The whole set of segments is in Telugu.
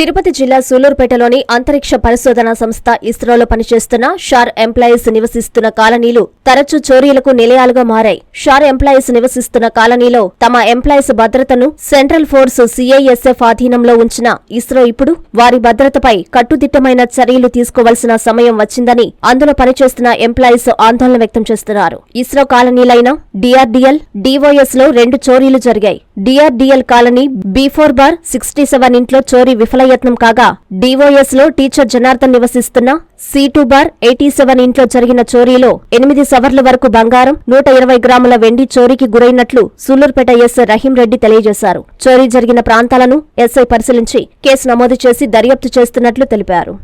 తిరుపతి జిల్లా సూలూరుపేటలోని అంతరిక్ష పరిశోధనా సంస్థ ఇస్రోలో పనిచేస్తున్న షార్ ఎంప్లాయీస్ నివసిస్తున్న కాలనీలు తరచూ చోరీలకు నిలయాలుగా మారాయి. షార్ ఎంప్లాయీస్ నివసిస్తున్న కాలనీలో తమ ఎంప్లాయీస్ భద్రతను సెంట్రల్ ఫోర్స్ సిఐఎస్ఎఫ్ ఆధీనంలో ఉంచిన ఇస్రో ఇప్పుడు వారి భద్రతపై కట్టుదిట్టమైన చర్యలు తీసుకోవాల్సిన సమయం వచ్చిందని అందులో పనిచేస్తున్న ఎంప్లాయీస్ ఆందోళన వ్యక్తం చేస్తున్నారు. ఇస్రో కాలనీలైన డిఆర్డీఎల్ డివోఎస్లో రెండు చోరీలు జరిగాయి. DRDL colony B four bar sixty seven ఇంట్లో చోరీ విఫలయత్నం కాగా డిఓఎస్లో టీచర్ జనార్దన్ నివసిస్తున్న C two bar eighty seven ఇంట్లో జరిగిన చోరీలో ఎనిమిది సవర్ల వరకు బంగారం నూట ఇరవై గ్రాముల వెండి చోరీకి గురైనట్లు సూళ్ళూరుపేట ఎస్ఐ రహీం రెడ్డి తెలియజేశారు. చోరీ జరిగిన ప్రాంతాలను ఎస్ఐ పరిశీలించి కేసు నమోదు చేసి దర్యాప్తు చేస్తున్నట్లు తెలిపారు.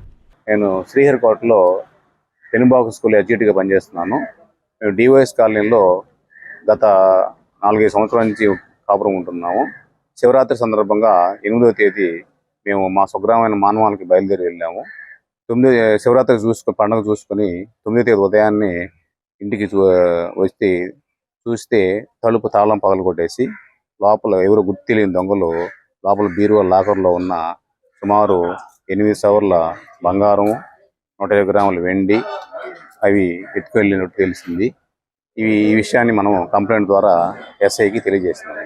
నేను శ్రీహరికోటలో పెనుబాకు స్కూల్ ఎడ్జిటీగా పనిచేస్తున్నాను. డివైఎస్ కాలనీలో గత నాలుగైదు సంవత్సరాల నుంచి కాపురం ఉంటున్నాము. శివరాత్రి సందర్భంగా ఎనిమిదవ తేదీ మేము మా స్వగ్రామైన మానవానికి బయలుదేరి వెళ్ళాము. తొమ్మిది శివరాత్రి చూసుకొని పండుగ చూసుకొని తొమ్మిదో తేదీ ఉదయాన్నే ఇంటికి చూ వచ్చి చూస్తే తలుపు తాళం పగలగొట్టేసి లోపల ఎవరు గుర్తు తెలియని దొంగలు లోపల బీరువా లాకర్లో ఉన్న సుమారు ఎనిమిది సవర్ల బంగారం నూట ఇరవై గ్రాముల వెండి అవి ఎత్తుకెళ్ళినట్టు తెలిసింది. ఇవి ఈ విషయాన్ని మనం కంప్లైంట్ ద్వారా ఎస్ఐకి తెలియజేసినాము